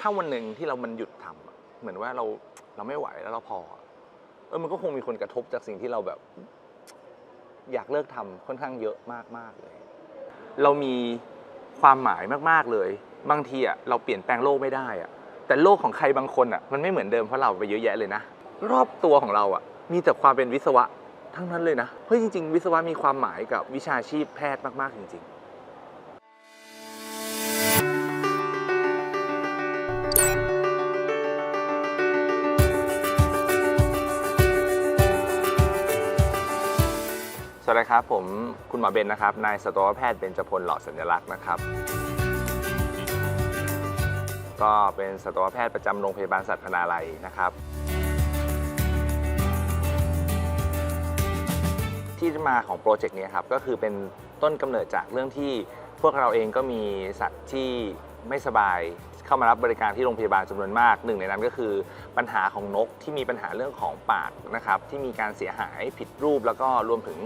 ถ้าวันหนึ่งที่เรามันหยุดทำอะเหมือนว่าเราเราไม่ไหวแล้วเราพออะเออมันก็คงมีคนกระทบจากสิ่งที่เราแบบ อยากเลิกทำค่อนข้างเยอะมากๆเลย เรามีความหมายมากๆเลย บางทีอะเราเปลี่ยนแปลงโลกไม่ได้อะแต่โลกของใครบางคนอะมันไม่เหมือนเดิมเพราะเราไปเยอะแยะเลยนะรอบตัวของเราอะมีแต่ความเป็นวิศวะทั้งนั้นเลยนะเฮ้ยจริง ๆ วิศวะมีความหมายกับวิชาชีพแพทย์มากๆจริง ๆ ดีครับ ผมคุณหมอเบนนะครับ นายสัตวแพทย์เบญจพลหล่อสัญลักษณ์นะครับ ก็เป็นสัตวแพทย์ประจำโรงพยาบาลสัตว์พนาลัยนะครับ ที่มาของโปรเจกต์นี้ครับ ก็คือเป็นต้นกำเนิดจากเรื่องที่พวกเราเองก็มีสัตว์ที่ไม่สบาย เข้ามารับบริการที่โรงพยาบาลจำนวนมากหนึ่งในนั้นก็คือปัญหาของนกที่มีปัญหาเรื่องของปากนะครับที่มีการเสียหายผิดรูปแล้วก็รวมถึง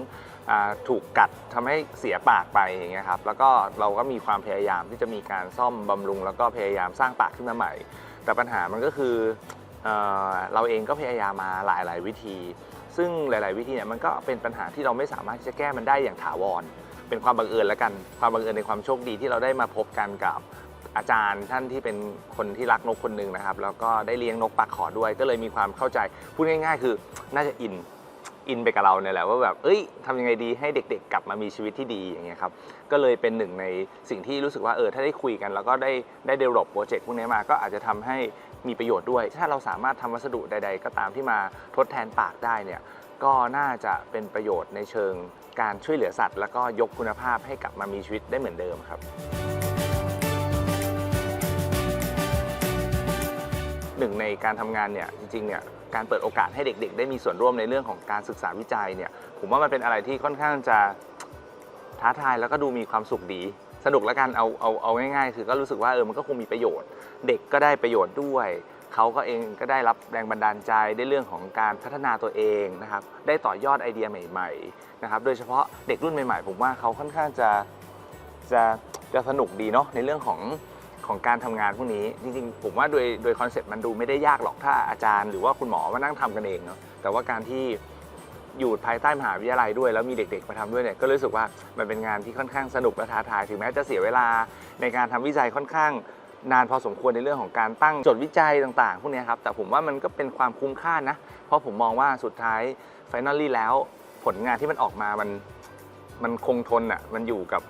ถูกกัดทำให้เสียปากไปอย่างเงี้ยครับแล้วก็เราก็มีความพยายามที่จะมีการซ่อมบำรุง แล้วก็พยายามสร้างปากขึ้นมาใหม่ แต่ปัญหามันก็คือเอ่อเราเองก็พยายามมาหลาย ๆ วิธี ซึ่งหลาย ๆ วิธีเนี่ยมันก็เป็นปัญหาที่เราไม่สามารถที่จะแก้มันได้อย่างถาวร เป็นความบังเอิญแล้วกัน ความบังเอิญในความโชคดีที่เราได้มาพบกันกับ อาจารย์ท่านที่เป็นคนที่รักนกคนหนึ่งนะครับ แล้วก็ได้เลี้ยงนกปากขอด้วย ก็เลยมีความเข้าใจพูดง่าย ๆ คือน่าจะอินอินไปกับเราเนี่ยแหละว่าแบบเอ้ยทำยังไงดีให้เด็กๆ กลับมามีชีวิตที่ดีอย่างเงี้ยครับก็เลยเป็นหนึ่งในสิ่งที่รู้สึกว่าเออถ้าได้คุยกัน แล้วก็ได้ได้เดเวลลอปโปรเจกต์พวกนี้มาก็อาจจะทำให้มีประโยชน์ด้วย ถ้าเราสามารถทำวัสดุใด ๆ ก็ตามที่มาทดแทนปากได้เนี่ยก็น่าจะเป็นประโยชน์ในเชิงการช่วยเหลือสัตว์ แล้วก็ยกคุณภาพให้กลับมามีชีวิตได้เหมือนเดิมครับ หนึ่งในการทำงานเนี่ยจริงๆเนี่ยการเปิดโอกาสให้เด็ก ๆ ได้มีส่วนร่วมในเรื่องของการศึกษาวิจัยเนี่ยผมว่ามันเป็นอะไรที่ค่อนข้างจะท้าทายแล้วก็ดูมีความสุขดี สนุกแล้วกันเอาเอาเอาง่ายๆ คือก็รู้สึกว่าเออมันก็คงมีประโยชน์ เด็กก็ได้ประโยชน์ด้วยเขาก็เองก็ได้รับแรงบันดาลใจได้เรื่องของการพัฒนาตัวเองนะครับได้ต่อยอดไอเดียใหม่ๆนะครับโดยเฉพาะเด็กรุ่นใหม่ๆ ผมว่าเขาค่อนข้างจะจะจะสนุกดีเนาะในเรื่องของ ของการทำงานพวกนี้ จริงๆ ผมว่าโดยโดยคอนเซ็ปต์มันดูไม่ได้ยากหรอกถ้าอาจารย์หรือว่าคุณหมอมานั่งทำกันเองเนาะแต่ว่าการที่อยู่ภายใต้มหาวิทยาลัยด้วย แล้วมีเด็กๆมาทำด้วยเนี่ยก็รู้สึกว่ามันเป็นงานที่ค่อนข้างสนุกและท้าทายถึงแม้จะเสียเวลาในการทำวิจัยค่อนข้างนานพอสมควรในเรื่องของการตั้งจดวิจัยต่างๆ พวกนี้ครับ แต่ผมว่ามันก็เป็นความคุ้มค่านะ เพราะผมมองว่าสุดท้ายไฟนอลลี่แล้วผลงานที่มันออกมา มันมันคงทนอะ มันอยู่กับ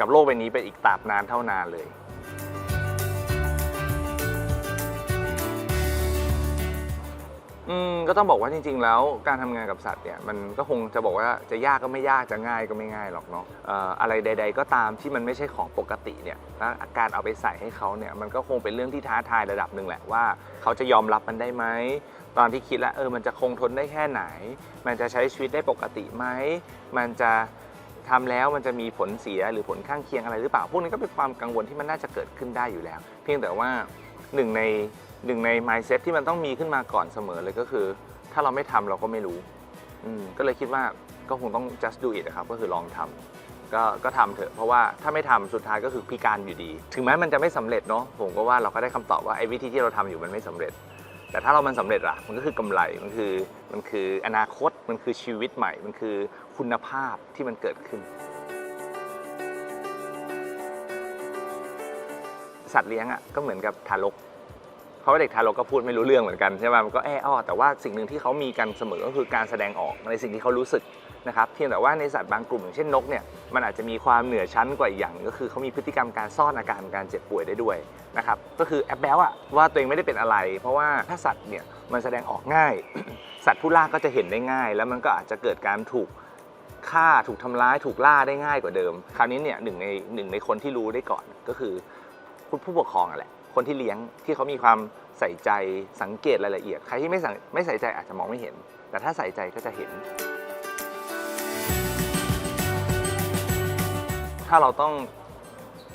กับโลกใบนี้ไปอีกตราบนานเท่านานเลย อืมก็ต้องบอกว่าจริง ๆ แล้วการทำงานกับสัตว์เนี่ยมันก็คงจะบอกว่าจะยากก็ไม่ยากจะง่ายก็ไม่ง่ายหรอกเนาะเอ่ออะไรใด ๆ ก็ตามที่มันไม่ใช่ของปกติเนี่ยแล้วการเอาไปใส่ให้เขาเนี่ยมันก็คงเป็นเรื่องที่ท้าทายระดับหนึ่งแหละว่า เขาจะยอมรับมันได้ไหมตอนที่คิดแล้วเออมันจะคงทนได้แค่ไหน มันจะใช้ชีวิตได้ปกติไหมมันจะทำแล้วมันจะมีผลเสียหรือผลข้างเคียงอะไรหรือเปล่าพวกนี้ก็เป็นความกังวลที่มันน่าจะเกิดขึ้นได้อยู่แล้ว เพียงแต่ว่าหนึ่งใน หนึ่งใน mindset ที่มันต้องมีขึ้นมาก่อนเสมอเลยก็คือ ถ้าเราไม่ทำเราก็ไม่รู้อืมก็เลยคิดว่าก็คงต้อง just do it นะครับก็คือลองทำก็ก็ทำเถอะเพราะว่าถ้าไม่ทำสุดท้ายก็คือพิการอยู่ดี ถึงแม้มันจะไม่สำเร็จเนาะผมก็ว่าเราก็ได้คำตอบว่าไอ้วิธีที่เราทำอยู่มันไม่สำเร็จ แต่ถ้าเรามันสำเร็จล่ะมันก็คือกำไรมันคือมันคืออนาคตมันคือชีวิตใหม่ มันคือคุณภาพที่มันเกิดขึ้น สัตว์เลี้ยงอะก็เหมือนกับทารก เพราะว่าเด็กทารกก็พูดไม่รู้เรื่องเหมือนกันใช่ไหมมันก็แอ้อแต่ว่าสิ่งหนึ่งที่เขามีกันเสมอก็คือการแสดงออกในสิ่งที่เขารู้สึกนะครับเพียงแต่ว่าในสัตว์บางกลุ่มอย่างเช่นนกเนี่ยมันอาจจะมีความเหนือชั้นกว่าอีกอย่างนึงก็คือเขามีพฤติกรรมการซ่อนอาการการเจ็บป่วยได้ด้วยนะครับก็คือแอบแบลอะว่าตัวเองไม่ได้เป็นอะไร เพราะว่าถ้าสัตว์เนี่ยมันแสดงออกง่าย สัตว์ผู้ล่าก็จะเห็นได้ง่าย แล้วมันก็อาจจะเกิดการถูกฆ่าถูกทำร้ายถูกล่าได้ง่ายกว่าเดิม คราวนี้เนี่ยหนึ่งในหนึ่งในคนที่รู้ได้ก่อนก็คือผู้ปกครองอะแหละ คนที่เลี้ยงที่เขามีความใส่ใจสังเกตรายละเอียด ใครที่ไม่สังไม่ใส่ใจอาจจะมองไม่เห็น แต่ถ้าใส่ใจก็จะเห็น ถ้าเราต้อง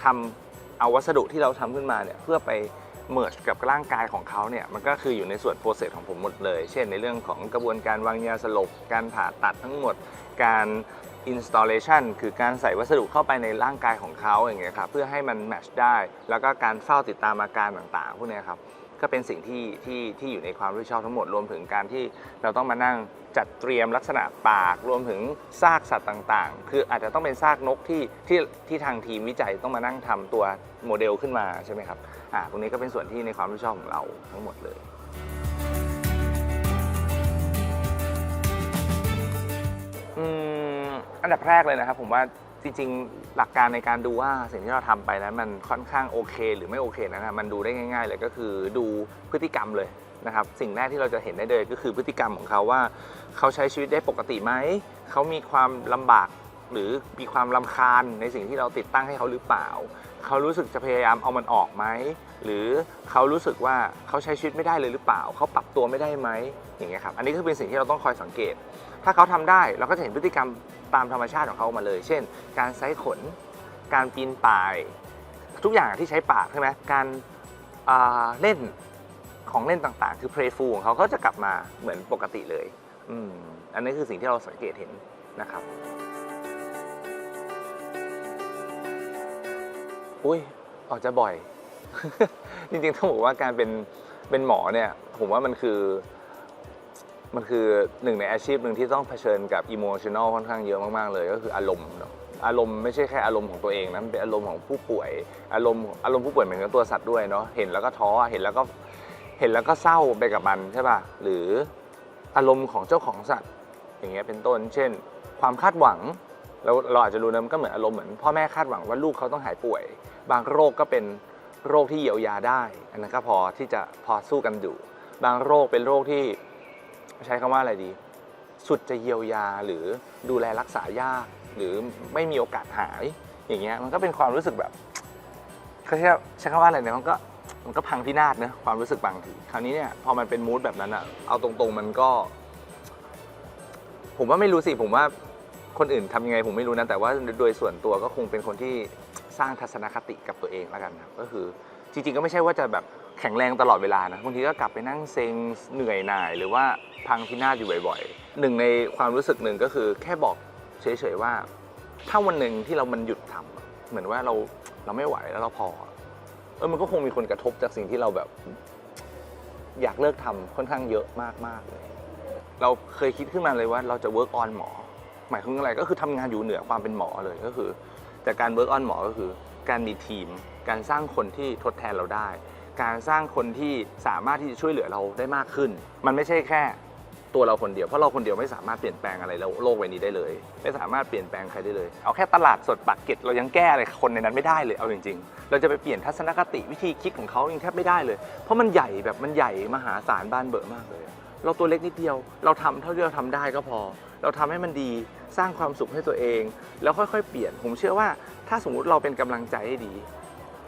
ทำเอาวัสดุที่เราทำขึ้นมาเนี่ยเพื่อไปเมิร์จกับร่างกายของเขาเนี่ยมันก็คืออยู่ในส่วนโปรเซสของผมหมดเลย เช่นในเรื่องของกระบวนการวางยาสลบการผ่าตัดทั้งหมด การ installation คือการใส่วัสดุเข้าไปในร่างกายของเขาอย่างเงี้ยครับเพื่อให้มันแมชได้ แล้วก็การเฝ้าติดตามอาการต่างๆพวกเนี้ยครับก็เป็นสิ่งที่ที่ที่อยู่ในความรับผิดชอบทั้งหมดรวมถึงการที่เราต้องมานั่งจัดเตรียมลักษณะปากรวมถึงซากสัตว์ต่างๆ คืออาจจะต้องเป็นซากนกที่ที่ที่ทางทีมวิจัยต้องมานั่งทำตัวโมเดลขึ้นมาใช่ไหมครับอ่าตรงนี้ก็เป็นส่วนที่ในความรับผิดชอบของเราทั้งหมดเลยอืม อันดับแรกเลยนะครับ ผมว่าจริงๆ หลักการในการดูว่าสิ่งที่เราทำไปนั้นมันค่อนข้างโอเค หรือไม่โอเคนั้นนะมันดูได้ง่าย ๆ เลยก็คือดูพฤติกรรมเลยนะครับสิ่งแรกที่เราจะเห็นได้เลยก็คือพฤติกรรมของเขาว่า เขาใช้ชีวิตได้ปกติไหมเขามีความลำบากหรือมีความลำคาญในสิ่งที่เราติดตั้งให้เขาหรือเปล่า เขารู้สึกจะพยายามเอามันออกไหม หรือเขารู้สึกว่าเขาใช้ชีวิตไม่ได้เลยหรือเปล่า เขาปรับตัวไม่ได้ไหมอย่างเงี้ยครับ อันนี้ก็เป็นสิ่งที่เราต้องคอยสังเกต ถ้าเขาทำได้เราก็จะเห็นพฤติกรรมตามธรรมชาติของเขามาเลย เช่น การไซขน การปีนป่าย ทุกอย่างที่ใช้ปากใช่ไหมการอ่าเล่นของเล่นต่างๆ คือ playful ของเขาก็จะกลับมาเหมือนปกติเลยอืมอันนี้คือสิ่งที่เราสังเกตเห็นนะครับอุ้ยออกจะบ่อย จริงๆต้องบอกว่าการเป็นเป็นหมอเนี่ย ผมว่ามันคือ มันคือหนึ่งในอาชีพหนึ่งที่ต้องเผชิญกับอิโมชันอลค่อนข้างเยอะมาก ๆ เลย ก็คืออารมณ์อะอารมณ์ไม่ใช่แค่อารมณ์ของตัวเองนะมันเป็นอารมณ์ของผู้ป่วย อารมณ์อารมณ์ผู้ป่วยเหมือนกับตัวสัตว์ด้วยเนาะเห็นแล้วก็ท้อเห็นแล้วก็เห็นแล้วก็เศร้าไปกับมันใช่ป่ะหรืออารมณ์ของเจ้าของสัตว์ อย่างเงี้ยเป็นต้น เช่น ความคาดหวังเราเราอาจจะรู้นะมันก็เหมือนอารมณ์เหมือนพ่อแม่คาดหวังว่าลูกเขาต้องหายป่วย บางโรคก็เป็นโรคที่เยียวยาได้ อันนั้นก็พอที่จะพอสู้กันอยู่ บางโรคเป็นโรคที่ ใช้คำว่าอะไรดี สุดจะเยียวยาหรือดูแลรักษายาก หรือไม่มีโอกาสหาย อย่างเงี้ยมันก็เป็นความรู้สึกแบบเขาใช้ใช้คำว่าอะไรเนี่ยมันก็มันก็พังพินาศเนอะความรู้สึกบางทีคราวนี้เนี่ยพอมันเป็นมูดแบบนั้นอะเอาตรงๆมันก็ ผมว่าไม่รู้สิผมว่าคนอื่นทำยังไงผมไม่รู้นะแต่ว่าโดยส่วนตัวก็คงเป็นคนที่สร้างทัศนคติกับตัวเองแล้วกันครับก็คือจริงๆก็ไม่ใช่ว่าจะแบบ แข็งแรงตลอดเวลานะบางทีก็กลับไปนั่งเซ็งเหนื่อยหน่าย หรือว่าพังพินาศอยู่บ่อยๆหนึ่งในความรู้สึกหนึ่งก็คือแค่บอกเฉยๆว่า ถ้าวันหนึ่งที่เรามันหยุดทำอะเหมือนว่าเราเราไม่ไหวแล้วเราพอเออมันก็คงมีคนกระทบจากสิ่งที่เราแบบ อยากเลิกทำค่อนข้างเยอะมากๆเลยเราเคยคิดขึ้นมาเลยว่าเราจะ work on หมอ หมายถึงอะไรก็คือทำงานอยู่เหนือความเป็นหมอเลยก็คือ แต่การ work on หมอก็คือ การมีทีม การสร้างคนที่ทดแทนเราได้ การสร้างคนที่สามารถที่จะช่วยเหลือเราได้มากขึ้น มันไม่ใช่แค่ตัวเราคนเดียวเพราะเราคนเดียวไม่สามารถเปลี่ยนแปลงอะไรโลกใบนี้ได้เลย ไม่สามารถเปลี่ยนแปลงใครได้เลย เอาแค่ตลาดสดปากเกร็ดเรายังแก้อะไรคนในนั้นไม่ได้เลยเอาจริง ๆ เราจะไปเปลี่ยนทัศนคติวิธีคิดของเขายังแทบไม่ได้เลย เพราะมันใหญ่แบบมันใหญ่มหาศาลบ้านเบอะมากเลย เราตัวเล็กนิดเดียว เราทำเท่าที่เราทำได้ก็พอ เราทำให้มันดีสร้างความสุขให้ตัวเอง แล้วค่อยๆ เปลี่ยนผมเชื่อว่า ถ้าสมมุติเราเป็นกำลังใจให้ดี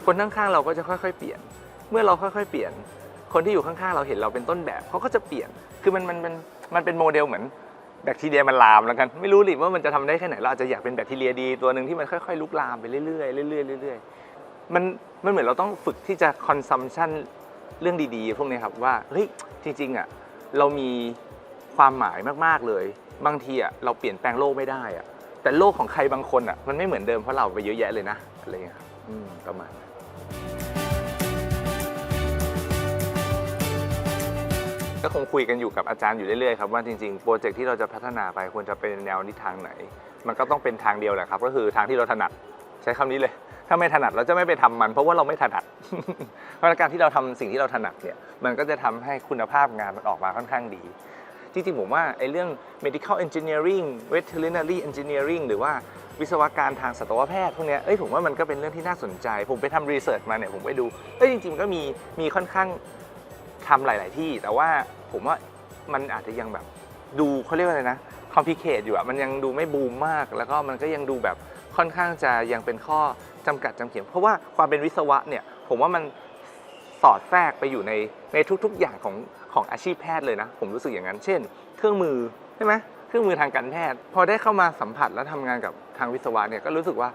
คนข้างๆเราก็จะค่อย ๆ เปลี่ยน เมื่อเราค่อยๆเปลี่ยน คนที่อยู่ข้างๆเราเห็นเราเป็นต้นแบบเขาก็จะเปลี่ยน คือมันมันมันมันเป็นโมเดลเหมือนแบคทีเรียมันลามแล้วกัน ไม่รู้หรือว่ามันจะทำได้แค่ไหน เราอาจจะอยากเป็นแบคทีเรียดีตัวหนึ่งที่มันค่อยๆลุกลามไปเรื่อยๆเรื่อยๆเรื่อยๆมันมันเหมือนเราต้องฝึกที่จะคอนซัมชันเรื่องดีๆ พวกนี้ครับว่าเฮ้ยจริงๆอะเรามีความหมายมากๆเลย บางทีอะเราเปลี่ยนแปลงโลกไม่ได้อะแต่โลกของใครบางคนอะมันไม่เหมือนเดิมเพราะเราไปเยอะแยะเลยนะอะไรอย่างเงี้ยครับอืมประมาณนั้น คงคุยกันอยู่กับอาจารย์อยู่เรื่อยๆครับว่าจริงๆโปรเจกต์ที่เราจะพัฒนาไปควรจะเป็นแนวทิทางไหน มันก็ต้องเป็นทางเดียวแหละครับก็คือทางที่เราถนัดใช้คำนี้เลย ถ้าไม่ถนัดเราจะไม่ไปทำมัน เพราะว่าเราไม่ถนัด เพราะการที่เราทำสิ่งที่เราถนัดเนี่ยมันก็จะทำให้คุณภาพงานมันออกมาค่อนข้างดีจริงๆผมว่าไอ้เรื่อง medical engineering veterinary engineering หรือว่าวิศวการทางสัตวแพทย์พวกเนี้ยเอ้ยผมว่ามันก็เป็นเรื่องที่น่าสนใจ ผมไปทำรีเสิร์ชมาเนี่ยผมไปดู เอ้ยจริงๆมันก็มีมีค่อนข้างทำหลาย ๆ ที่ แต่ว่า ผมว่ามันอาจจะยังแบบดูเขาเรียกว่าอะไรนะ complicate อยู่อะมันยังดูไม่บูมมาก แล้วก็มันก็ยังดูแบบค่อนข้างจะยังเป็นข้อจำกัดจำเขียนเพราะว่าความเป็นวิศวะเนี่ยผมว่ามันสอดแทรกไปอยู่ในในทุก ๆ อย่างของของอาชีพแพทย์เลยนะ ผมรู้สึกอย่างนั้น เช่น เครื่องมือใช่ไหมเครื่องมือทางการแพทย์ พอได้เข้ามาสัมผัสและทำงานกับทางวิศวะเนี่ยก็รู้สึกว่า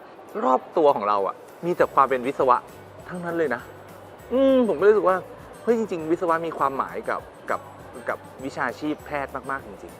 รอบตัวของเราอะมีแต่ความเป็นวิศวะทั้งนั้นเลยนะ อืมผมก็รู้สึกว่าเฮ้ยจริง ๆ วิศวะมีความหมายกับ กับวิชาชีพแพทย์มาก ๆ จริง